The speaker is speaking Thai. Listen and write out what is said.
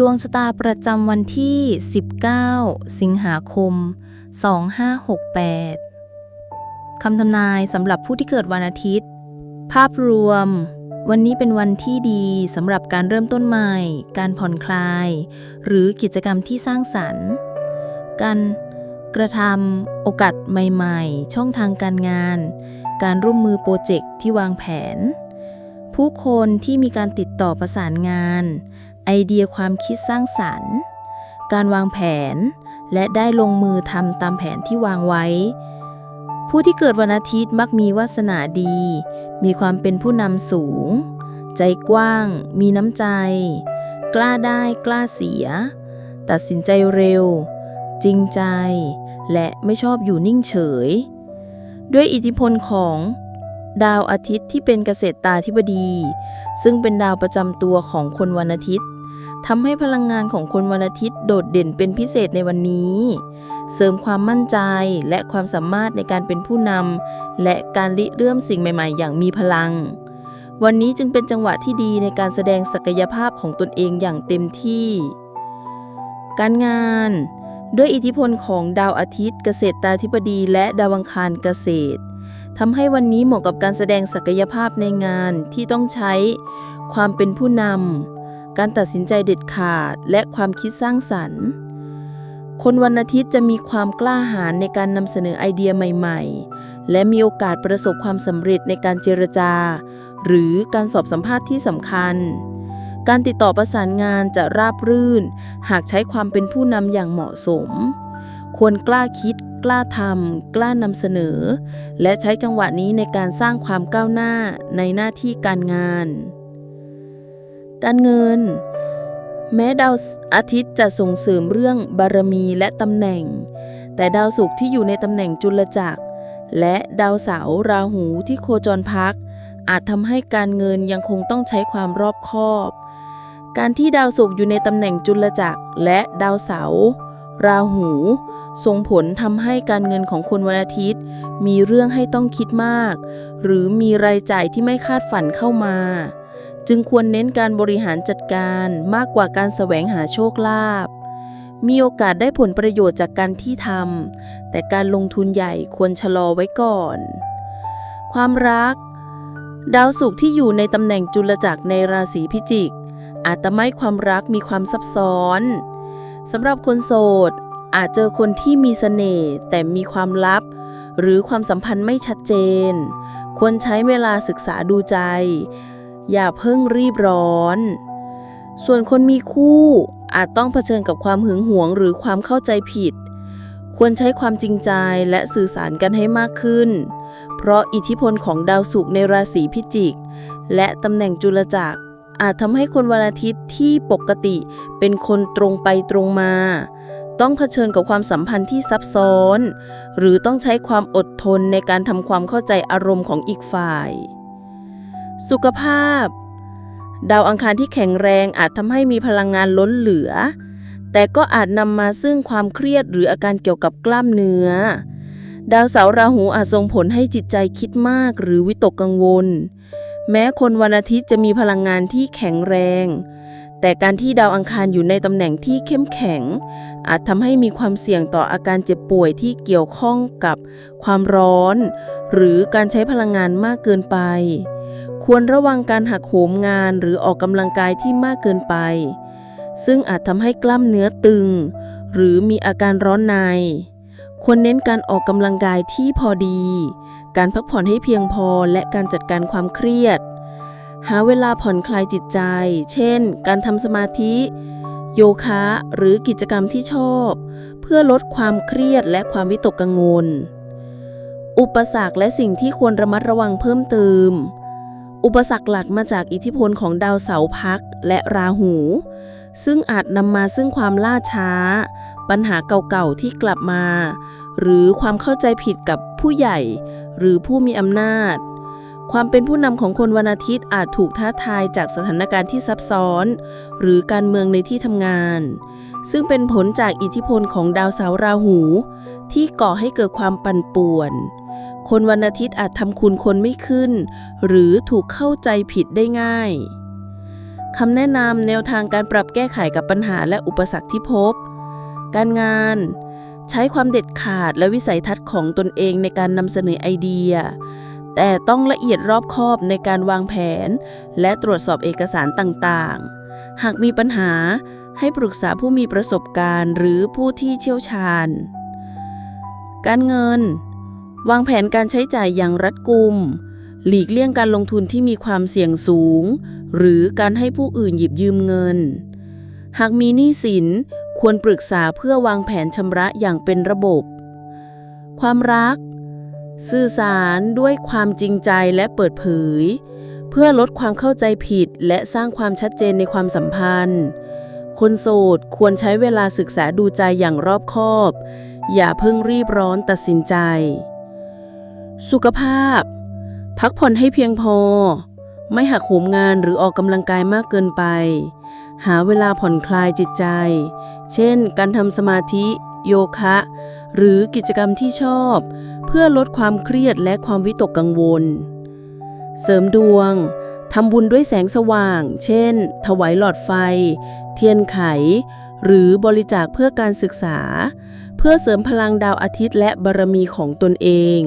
ดวงชะตาประจำวันที่ 19 สิงหาคม 2568 คำทำนายสำหรับผู้ที่เกิดวันอาทิตย์ ภาพรวม วันนี้เป็นวันที่ดีสำหรับการเริ่มต้นใหม่ การผ่อนคลาย หรือกิจกรรมที่สร้างสรรค์ การกระทำโอกาสใหม่ ๆ ช่องทางการงาน การร่วมมือโปรเจกต์ที่วางแผน ผู้คนที่มีการติดต่อประสานงาน ไอเดียความคิดสร้างสรรค์ การวางแผน และได้ลงมือทำตามแผนที่วางไว้ ผู้ที่เกิดวันอาทิตย์มักมีวาสนาดี มีความเป็นผู้นำสูง ใจกว้าง มีน้ำใจ กล้าได้กล้าเสีย ตัดสินใจเร็ว จริงใจ และไม่ชอบอยู่นิ่งเฉย ด้วยอิทธิพลของ ดาวอาทิตย์ที่เป็นเกษตรตาธิบดี ซึ่งเป็นดาวประจำตัวของคนวันอาทิตย์ทำให้พลังงานของคนวันอาทิตย์โดดเด่นเป็นพิเศษในวันนี้ เสริมความมั่นใจและความสามารถในการเป็นผู้นำและการริเริ่มสิ่งใหม่ ๆ อย่างมีพลัง วันนี้จึงเป็นจังหวะที่ดีในการแสดงศักยภาพของตนเองอย่างเต็มที่ การงาน ด้วยอิทธิพลของดาวอาทิตย์ เกษตรตาธิบดี และดาวอังคารเกษตร ทำให้วันนี้เหมาะกับการแสดงศักยภาพในงานที่ต้องใช้ ความเป็นผู้นำการตัดสินใจเด็ดขาดและความคิดสร้างสรรค์ คนวันอาทิตย์จะมีความกล้าหาญในการนำเสนอไอเดียใหม่ ๆ และมีโอกาสประสบความสำเร็จในการเจรจา หรือการสอบสัมภาษณ์ที่สำคัญ การติดต่อประสานงานจะราบรื่น หากใช้ความเป็นผู้นำอย่างเหมาะสม ควรกล้าคิด กล้าทำกล้านำเสนอ และใช้จังหวะนี้ในการสร้างความก้าวหน้าในหน้าที่การงาน การเงิน แม้ดาวอาทิตย์จะส่งเสริมเรื่องบารมีและตำแหน่ง แต่ดาวศุกร์ที่อยู่ในตำแหน่งจุลจักร และดาวเสาร์ราหูที่โคจรพัก อาจทำให้การเงินยังคงต้องใช้ความรอบคอบ การที่ดาวศุกร์อยู่ในตำแหน่งจุลจักรและดาวเสาร์ ราหู ส่งผลทำให้การเงินของคนวันอาทิตย์ มีเรื่องให้ต้องคิดมาก หรือมีรายจ่ายที่ไม่คาดฝันเข้ามา จึงควรเน้นการบริหารจัดการมากกว่าการแสวงหาโชคลาภมีโอกาสได้ผลประโยชน์จากการที่ทำแต่การลงทุนใหญ่ควรชะลอไว้ก่อน ความรัก ดาวศุกร์ที่อยู่ในตำแหน่งจุลจักรในราศีพิจิก อาจทำให้ความรักมีความซับซ้อน สำหรับคนโสด อาจเจอคนที่มีเสน่ห์แต่มีความลับ หรือความสัมพันธ์ไม่ชัดเจน ควรใช้เวลาศึกษาดูใจ อย่าเพิ่งรีบร้อน ส่วนคนมีคู่อาจต้องเผชิญกับความหึงหวงหรือความเข้าใจผิด ควรใช้ความจริงใจและสื่อสารกันให้มากขึ้น เพราะอิทธิพลของดาวศุกร์ในราศีพิจิก และตำแหน่งจุลจักร อาจทำให้คนวันอาทิตย์ที่ปกติเป็นคนตรงไปตรงมา ต้องเผชิญกับความสัมพันธ์ที่ซับซ้อน หรือต้องใช้ความอดทนในการทำความเข้าใจอารมณ์ของอีกฝ่าย สุขภาพ ดาวอังคารที่แข็งแรงอาจทำให้มีพลังงานล้นเหลือ แต่ก็อาจนำมาซึ่งความเครียดหรืออาการเกี่ยวกับกล้ามเนื้อ ดาวเสาราหูอาจส่งผลให้จิตใจคิดมากหรือวิตกกังวล แม้คนวันอาทิตย์จะมีพลังงานที่แข็งแรง แต่การที่ดาวอังคารอยู่ในตำแหน่งที่เข้มแข็ง อาจทำให้มีความเสี่ยงต่ออาการเจ็บป่วยที่เกี่ยวข้องกับความร้อน หรือการใช้พลังงานมากเกินไป ควรระวังการหักโหมงานหรือออกกำลังกายที่มากเกินไป ซึ่งอาจทำให้กล้ามเนื้อตึง หรือมีอาการร้อนในควรเน้นการออกกำลังกายที่พอดี การพักผ่อนให้เพียงพอและการจัดการความเครียด หาเวลาผ่อนคลายจิตใจ เช่น การทำสมาธิ โยคะหรือกิจกรรมที่ชอบ เพื่อลดความเครียดและความวิตกกังวล อุปสรรคและสิ่งที่ควรระมัดระวังเพิ่มเติม อุปสรรคหลักมาจากอิทธิพลของดาวเสาร์พักและราหู ซึ่งอาจนำมาซึ่งความล่าช้า ปัญหาเก่าๆที่กลับมา หรือความเข้าใจผิดกับผู้ใหญ่ หรือผู้มีอำนาจ ความเป็นผู้นำของคนวันอาทิตย์อาจถูกท้าทายจากสถานการณ์ที่ซับซ้อน หรือการเมืองในที่ทำงาน ซึ่งเป็นผลจากอิทธิพลของดาวเสาราหู ที่ก่อให้เกิดความปั่นป่วน คนวันอาทิตย์อาจทำคุณคนไม่ขึ้น หรือถูกเข้าใจผิดได้ง่ายคำแนะนำแนวทางการปรับแก้ไขกับปัญหาและอุปสรรคที่พบ การงาน ใช้ความเด็ดขาดและวิสัยทัศน์ของตนเองในการนำเสนอไอเดีย แต่ต้องละเอียดรอบคอบในการวางแผน และตรวจสอบเอกสารต่างๆ หากมีปัญหาให้ปรึกษาผู้มีประสบการณ์หรือผู้ที่เชี่ยวชาญ การเงิน วางแผนการใช้จ่ายอย่างรัดกุม หลีกเลี่ยงการลงทุนที่มีความเสี่ยงสูง หรือการให้ผู้อื่นหยิบยืมเงิน หากมีหนี้สิน ควรปรึกษาเพื่อวางแผนชำระอย่างเป็นระบบ ความรัก สื่อสารด้วยความจริงใจและเปิดเผย เพื่อลดความเข้าใจผิดและสร้างความชัดเจนในความสัมพันธ์ คนโสดควรใช้เวลาศึกษาดูใจอย่างรอบคอบ อย่าเพิ่งรีบร้อนตัดสินใจ สุขภาพ พักผ่อนให้เพียงพอ ไม่หักโหมงานหรือออกกำลังกายมากเกินไปหาเวลาผ่อนคลายจิตใจ เช่น การทำสมาธิ โยคะ หรือกิจกรรมที่ชอบ เพื่อลดความเครียดและความวิตกกังวล เสริมดวงทำบุญด้วยแสงสว่าง เช่น ถวายหลอดไฟ เทียนไข หรือบริจาคเพื่อการศึกษา เพื่อเสริมพลังดาวอาทิตย์และบารมีของตนเอง